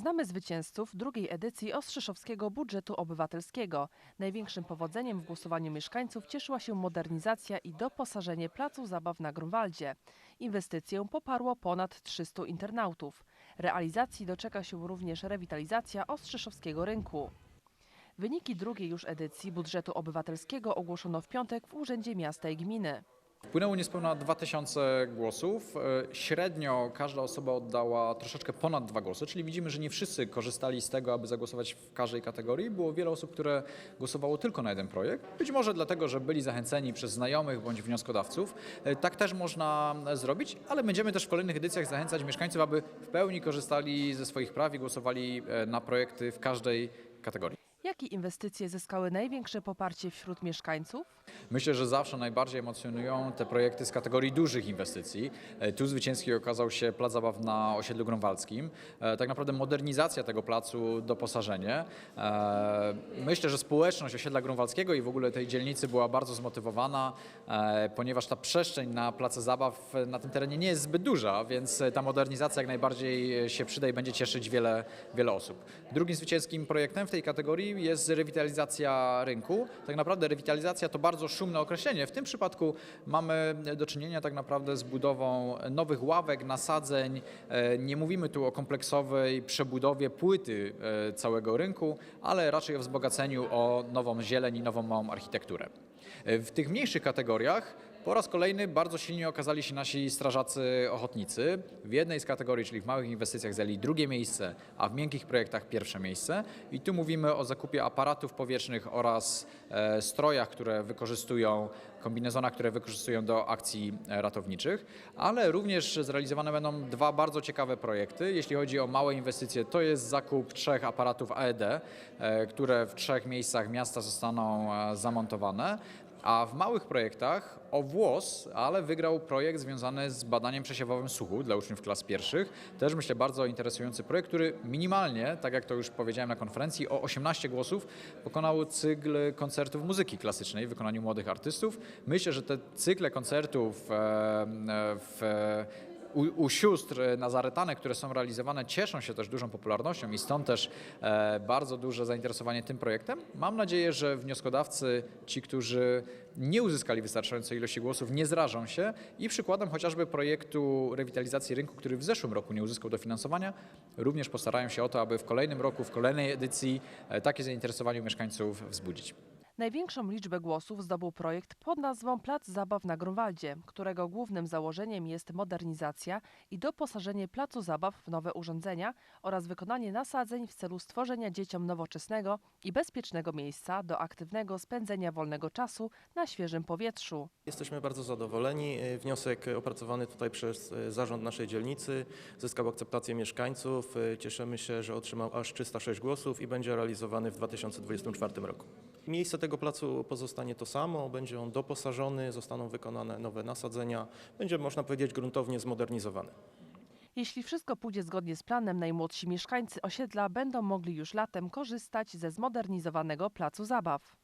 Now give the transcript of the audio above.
Poznamy zwycięzców drugiej edycji Ostrzeszowskiego Budżetu Obywatelskiego. Największym powodzeniem w głosowaniu mieszkańców cieszyła się modernizacja i doposażenie placu zabaw na Grunwaldzie. Inwestycję poparło ponad 300 internautów. Realizacji doczeka się również rewitalizacja Ostrzeszowskiego Rynku. Wyniki drugiej już edycji budżetu obywatelskiego ogłoszono w piątek w Urzędzie Miasta i Gminy. Wpłynęło niespełna 2000 głosów. E, Średnio każda osoba oddała troszeczkę ponad dwa głosy, czyli widzimy, że nie wszyscy korzystali z tego, aby zagłosować w każdej kategorii. Było wiele osób, które głosowało tylko na jeden projekt. Być może dlatego, że byli zachęceni przez znajomych bądź wnioskodawców. E, Tak też można zrobić, ale będziemy też w kolejnych edycjach zachęcać mieszkańców, aby w pełni korzystali ze swoich praw i głosowali e, na projekty w każdej kategorii. Jakie inwestycje zyskały największe poparcie wśród mieszkańców? Myślę, że zawsze najbardziej emocjonują te projekty z kategorii dużych inwestycji. E, Tu zwycięski okazał się plac zabaw na osiedlu grunwaldzkim. E, Tak naprawdę modernizacja tego placu, doposażenie. E, Myślę, że społeczność osiedla grunwaldzkiego i w ogóle tej dzielnicy była bardzo zmotywowana, ponieważ ta przestrzeń na place zabaw na tym terenie nie jest zbyt duża, więc ta modernizacja jak najbardziej się przyda i będzie cieszyć wiele, wiele osób. Drugim zwycięskim projektem w tej kategorii jest rewitalizacja rynku. Tak naprawdę rewitalizacja to bardzo szumne określenie. W tym przypadku mamy do czynienia tak naprawdę z budową nowych ławek, nasadzeń. E, Nie mówimy tu o kompleksowej przebudowie płyty e, całego rynku, ale raczej o wzbogaceniu o nową zieleń i nową małą architekturę. E, W tych mniejszych kategoriach po raz kolejny bardzo silnie okazali się nasi strażacy ochotnicy. W jednej z kategorii, czyli w małych inwestycjach, zajęli drugie miejsce, a w miękkich projektach pierwsze miejsce. I tu mówimy o zakupie aparatów powietrznych oraz e, strojach, które wykorzystują, kombinezonach, które wykorzystują do akcji e, ratowniczych, ale również zrealizowane będą dwa bardzo ciekawe projekty. Jeśli chodzi o małe inwestycje, to jest zakup trzech aparatów AED, e, które w trzech miejscach miasta zostaną e, zamontowane. A w małych projektach o włos, ale wygrał projekt związany z badaniem przesiewowym słuchu dla uczniów klas pierwszych. Też myślę bardzo interesujący projekt, który minimalnie, tak jak to już powiedziałem na konferencji, o 18 głosów pokonał cykl koncertów muzyki klasycznej w wykonaniu młodych artystów. Myślę, że te cykle koncertów e, e, w u, u sióstr nazaretanek, które są realizowane, cieszą się też dużą popularnością i stąd też e, bardzo duże zainteresowanie tym projektem. Mam nadzieję, że wnioskodawcy, ci, którzy nie uzyskali wystarczającej ilości głosów, nie zrażą się i przykładem chociażby projektu rewitalizacji rynku, który w zeszłym roku nie uzyskał dofinansowania, również postarają się o to, aby w kolejnym roku, w kolejnej edycji e, takie zainteresowanie mieszkańców wzbudzić. Największą liczbę głosów zdobył projekt pod nazwą Plac Zabaw na Grunwaldzie, którego głównym założeniem jest modernizacja i doposażenie placu zabaw w nowe urządzenia oraz wykonanie nasadzeń w celu stworzenia dzieciom nowoczesnego i bezpiecznego miejsca do aktywnego spędzenia wolnego czasu na świeżym powietrzu. Jesteśmy bardzo zadowoleni. Wniosek opracowany tutaj przez e, zarząd naszej dzielnicy zyskał akceptację mieszkańców. E, Cieszymy się, że otrzymał aż 306 głosów i będzie realizowany w 2024 roku. Miejsce tego placu pozostanie to samo, będzie on doposażony, zostaną wykonane nowe nasadzenia, będzie można powiedzieć gruntownie zmodernizowany. Jeśli wszystko pójdzie zgodnie z planem, najmłodsi mieszkańcy osiedla będą mogli już latem korzystać ze zmodernizowanego placu zabaw.